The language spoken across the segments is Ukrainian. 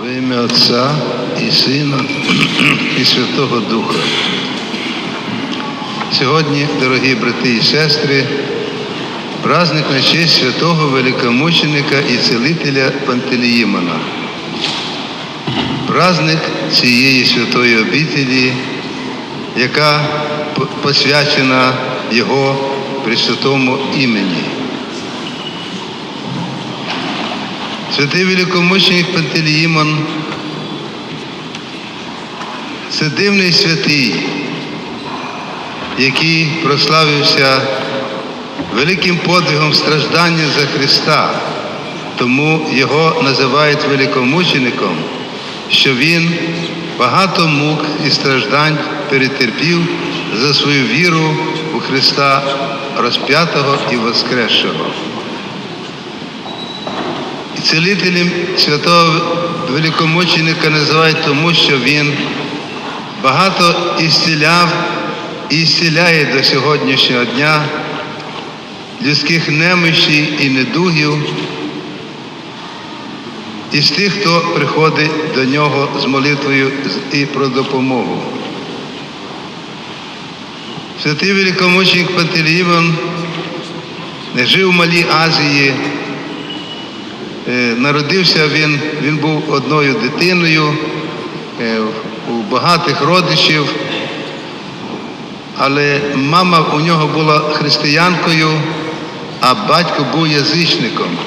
Во ім'я Отця і Сина і Святого Духа. Сьогодні, дорогі брати і сестри, праздник на честь святого великомученика і цілителя Пантелеїмона. Праздник цієї святої обітелі, яка посвячена Його пресвятому імені. Святий великомученик Пантелеїмон це дивний святий, який прославився великим подвигом страждання за Христа. Тому його називають великомучеником, що він багато мук і страждань перетерпів за свою віру у Христа розп'ятого і воскресшого. І цілителем святого великомученика називають тому, що він багато ісціляв і ісціляє до сьогоднішнього дня людських немощів і недугів із тих, хто приходить до нього з молитвою і про допомогу. Святий великомученик Пантелеїмон не жив в Малій Азії. Е, Народився він, він був одною дитиною е, у багатих родичів, але мама у нього була християнкою, а батько був язичником.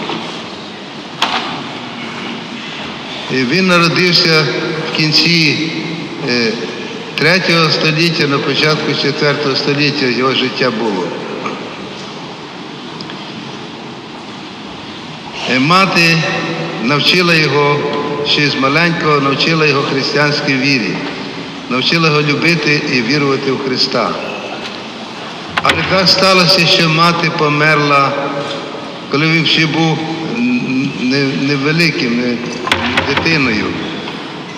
Він народився в кінці е, третього століття, на початку четвертого століття його життя було. Мати навчила його ще з маленького, навчила його християнській вірі, навчила його любити і вірувати в Христа. Але так сталося, що мати померла, коли він ще був невеликим, не дитиною.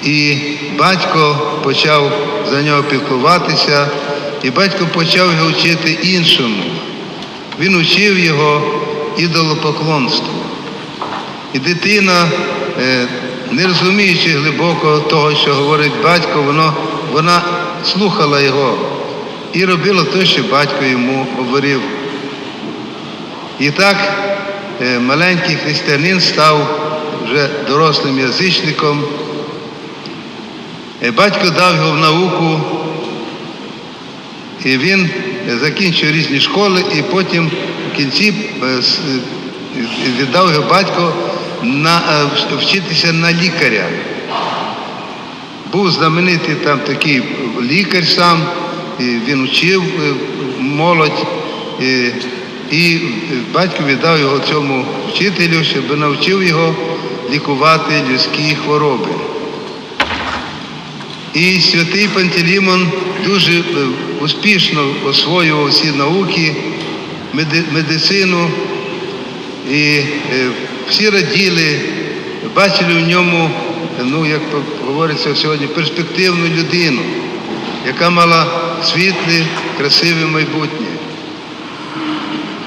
І батько почав за нього піклуватися, і батько почав його вчити іншому. Він учив його ідолопоклонству. І дитина, е, не розуміючи глибоко того, що говорить батько, воно, вона слухала його і робила те, що батько йому говорив. І так е, маленький християнин став вже дорослим язичником. Е, Батько дав його в науку, і він закінчив різні школи, і потім в кінці віддав його батько на, е, вчитися на лікаря. Був знаменитий там такий лікар сам, він вчив е, молодь, і, батько віддав його цьому вчителю, щоб навчив його лікувати людські хвороби. І святий Пантелеймон дуже е, успішно освоював всі науки, медицину, і всі раділи, бачили в ньому, ну як говориться сьогодні, перспективну людину, яка мала світле, красиве майбутнє.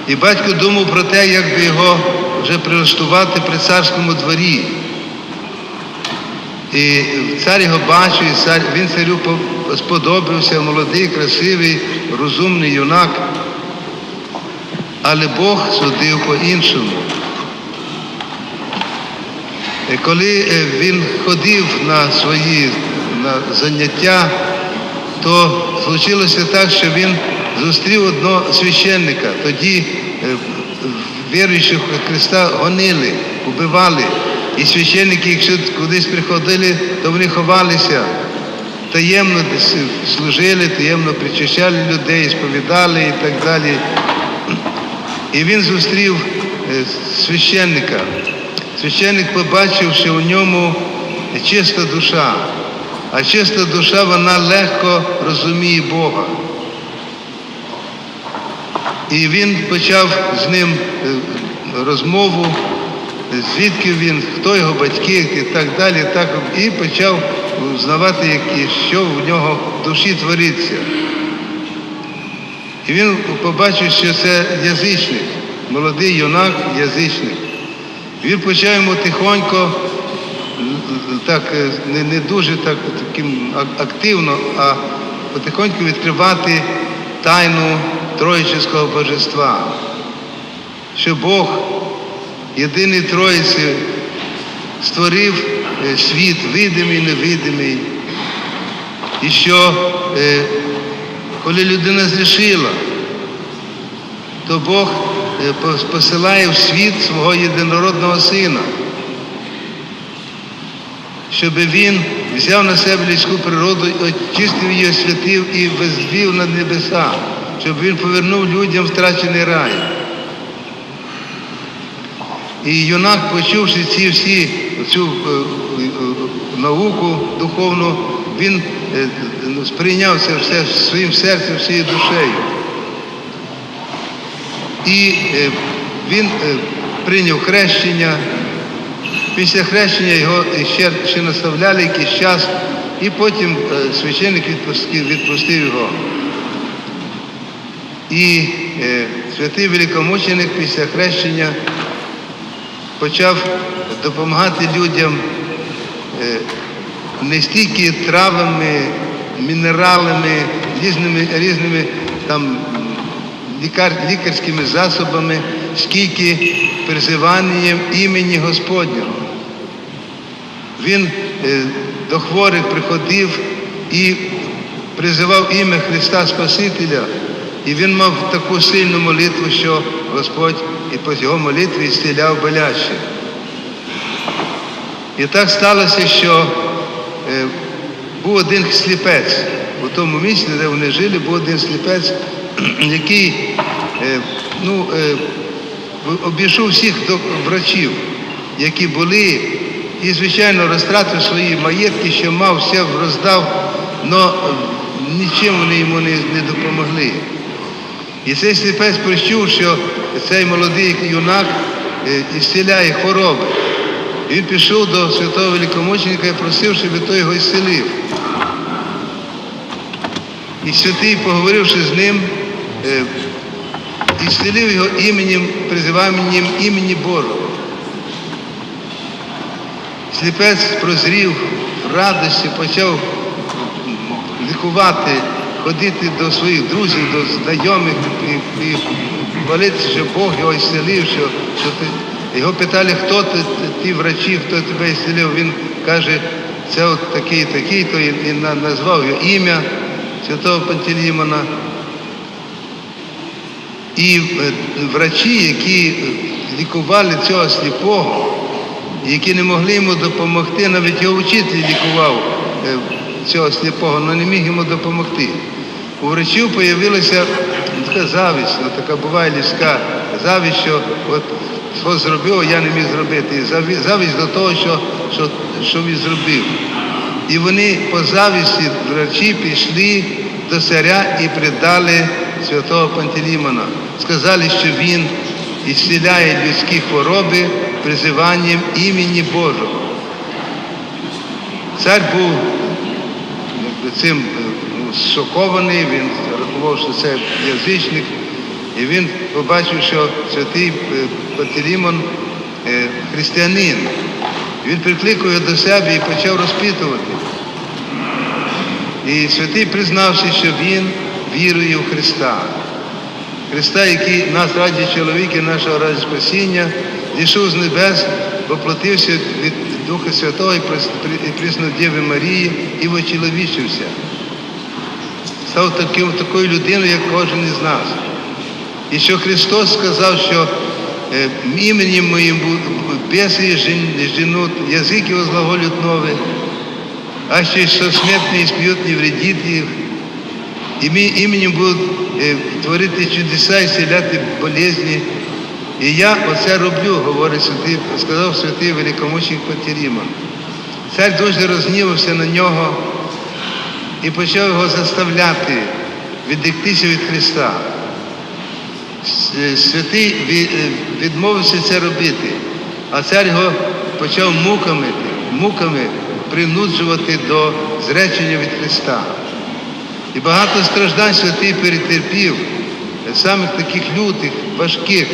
І батько думав про те, як би його вже прилаштувати при царському дворі. І цар його бачив, і цар, він царю сподобався, молодий, красивий, розумний юнак. Але Бог судив по-іншому. І коли е, він ходив на свої на заняття, то случилося так, що він зустрів одного священника. Тоді е, віруючих Христа гонили, убивали. І священники, якщо кудись приходили, то вони ховалися, таємно служили, таємно причащали людей, сповідали і так далі. І він зустрів е, священника. Священник побачив, що у ньому чиста душа, а чиста душа вона легко розуміє Бога. І він почав з ним е, розмову, звідки він, хто його батьки і так далі. Так, і почав узнавати, що в нього в душі твориться. І він побачив, що це язичник, молодий юнак, язичник. Він почав тихонько. Так е, не, не дуже так, таким активно, а потихоньку відкривати тайну Троїчського божества, що Бог, єдиний Троїці, створив е, світ видимий, невидимий, і що е, коли людина зрішила, то Бог посилає в світ свого єдинородного сина, щоб він взяв на себе людську природу, очистив її, освятив і возвів на небеса, щоб він повернув людям втрачений рай. І юнак, почувши ці всі цю е, е, е, науку духовну, він е, сприйняв це все своїм серцем, всією душею. І е, він е, прийняв хрещення. Після хрещення його ще, ще наставляли якийсь час, і потім е, священник відпустив, відпустив його. І святий великомученик після хрещення почав допомагати людям не стільки травами, мінералами, різними, різними там, лікар, лікарськими засобами, скільки призиванням імені Господнього. Він е, до хворих приходив і призивав ім'я Христа Спасителя. І він мав таку сильну молитву, що Господь і по його молитві зціляв боляще. І так сталося, що е, був один сліпець. У тому місці, де вони жили, був один сліпець, який е, ну, е, обійшов всіх врачів, які були, і, звичайно, розтратив свої маєтки, що мав, все роздав, але нічим вони йому не, не допомогли. І цей сліпець причув, що цей молодий юнак е, ісціляє хвороби. І Він пішов до святого великомученика і просив, щоб той його ісцелив. І святий, поговоривши з ним, е, ісцелив його іменем, призиванням імені Божого. Сліпець прозрів радості, почав лікувати, ходити до своїх друзів, до знайомих і, і молитися, що Бог його ісцелив, що, що ти. Його питали, хто ти, ті врачі, хто тебе ісцелив. Він каже, це от такий, такий, то і, і назвав його ім'я святого Пантелеймона. І е, врачі, які лікували цього сліпого, які не могли йому допомогти, навіть його вчитель лікував е, цього сліпого, але не міг йому допомогти. У врачів з'явилася така завість, ну, така буває людська завість, що от що зробив, я не міг зробити. І Завість до того, що, що, що він зробив. І вони по завісті врачі пішли до царя і придали святого Пантелеймона. Сказали, що він ісціляє людські хвороби призиванням імені Божого. Цар був цим е, ну, шокований, він рахував, що це язичник, і він побачив, що святий е, Пантелеймон е, християнин. Він прикликав його до себе і почав розпитувати. І святий признався, що він вірує в Христа. Христа, який нас раді чоловіки, нашого раді спасіння, зійшов з небес, воплотився від Духа Святого і прис- і приснув Діви Марії і вочеловічився. Став таким, такою людиною, як кожен із нас. І що Христос сказав, що е, іменем моїм беси жен- женут, язики возглаголют новые, а ще що смертні і сп'ють, не вредить їх. І ми іменем будуть е, творити чудеса і зціляти болезні. І я оце роблю, говорить святий, сказав святий великомучник Пантелеймон. Цар дуже розгнівався на нього і почав його заставляти віддектися від Христа. Святий е, відмовився це робити, а цар його почав муками, муками принуджувати до зречення від Христа. І багато страждань святий перетерпів, е, самих таких лютих, важких.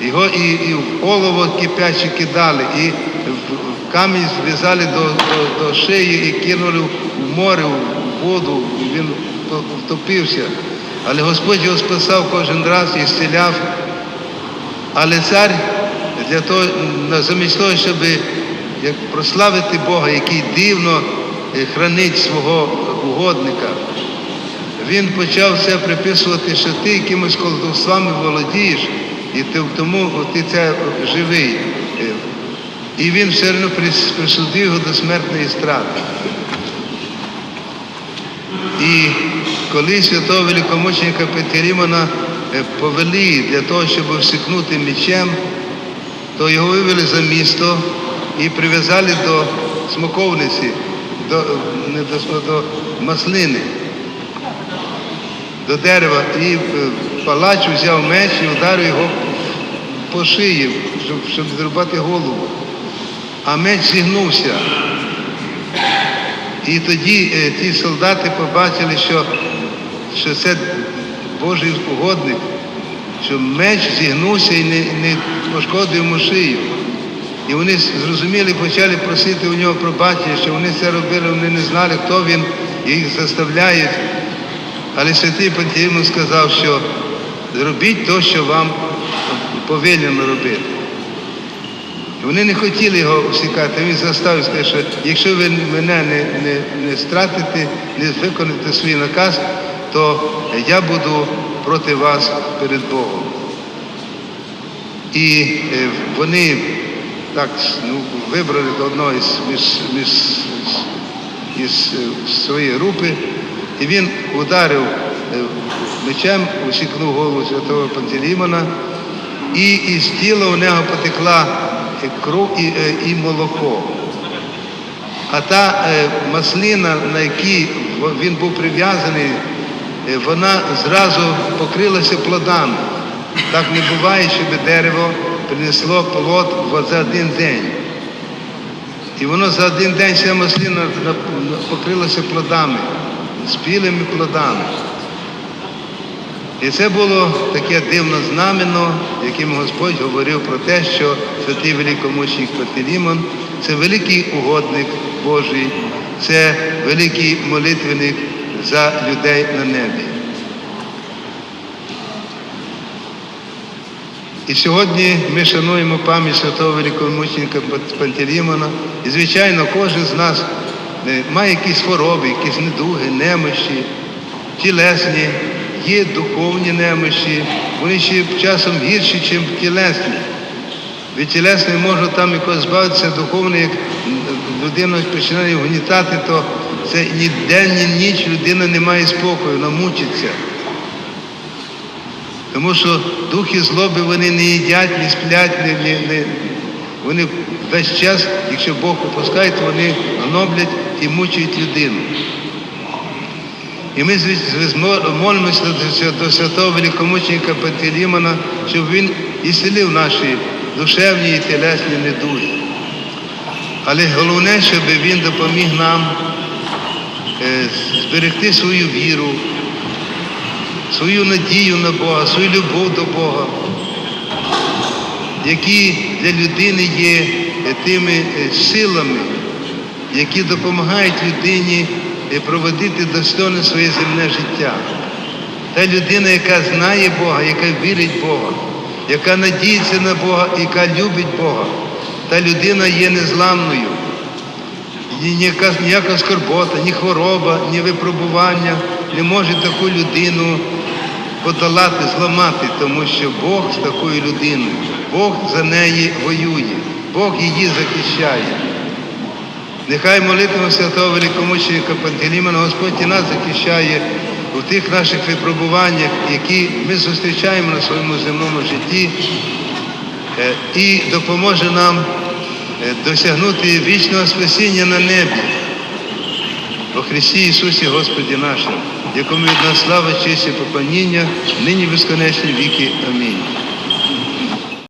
Його і, і в олово кипяче кидали, і в, камінь зв'язали до, до, до шиї і кинули в море, в воду, він втопився. Але Господь його спасав кожен раз і зціляв. Але цар для того, замість того, щоб як прославити Бога, який дивно е, хранить свого угодника, він почав це приписувати, що ти якимось колдовствами володієш, і ти, тому ти це живий. Е, І він все одно присудив його до смертної страти. І коли святого великомученика Петерімона е, повели для того, щоб всикнути мечем, то його вивели за місто і прив'язали до смоковниці, до, не до, до маслини, до дерева. І палач взяв меч і ударив його по шиї, щоб, щоб зрубати голову. А меч зігнувся. І тоді е, ті солдати побачили, що, що це Божий угодник, що меч зігнувся і не, не пошкодив йому шию. І вони зрозуміли, почали просити у нього пробачення, що вони це робили, вони не знали, хто він, їх заставляють. Але святий Пантелеймон сказав, що зробіть те, що вам повелено робити. Вони не хотіли його всікати. Він заставив сказати, що якщо ви мене не, не, не стратите, не виконаєте свій наказ, то я буду проти вас перед Богом. І е, вони так ну, вибрали одного із, із, із, із, е, своєї групи, і він ударив е, мечем, усікнув голову святого Пантелеймона, і із тіла у нього потекла е, кров і, е, і молоко. А та маслина, на якій він був прив'язаний, вона зразу покрилася плодами. Так не буває, щоб дерево принесло плод за один день. І воно за один день ця маслина на- на- покрилася плодами, спілими плодами. І це було таке дивне знамено, яким Господь говорив про те, що святий великомученик Пантелеймон – це великий угодник Божий, це великий молитвенник за людей на небі. І сьогодні ми шануємо пам'ять святого великомученика Пантелеймона. І, звичайно, кожен з нас має якісь хвороби, якісь недуги, немощі, тілесні, є духовні немощі, вони ще часом гірші, ніж тілесні. Від тілесної можна там якось збавитися, духовно, як людина починає гнітати, то це ні день, ні ніч людина не має спокою, вона мучиться. Тому що духи злоби вони не їдять, не сплять, не, не, не, вони весь час, якщо Бог попускає, то вони гноблять і мучують людину. І ми молимося до свя- до святого великомученика Пантелеймона, щоб він ісцелив наші душевні і тілесні недуги. Але головне, щоб він допоміг нам е, зберегти свою віру, свою надію на Бога, свою любов до Бога, які для людини є тими е, силами, які допомагають людині е, проводити достойне своє земне життя. Та людина, яка знає Бога, яка вірить Бога, яка надіється на Бога, яка любить Бога, та людина є незламною. Ніяка, ніяка скорбота, ні хвороба, ні випробування не може таку людину подолати, зламати, тому що Бог з такою людиною, Бог за неї воює, Бог її захищає. Нехай молитва святого великомученика Пантелеймона Господь і нас захищає у тих наших випробуваннях, які ми зустрічаємо на своєму земному житті, е, і допоможе нам е, досягнути вічного спасіння на небі. О Христі Ісусі Господі нашому, якому від нас слава, честь і поклоніння, нині безконечні віки. Амінь.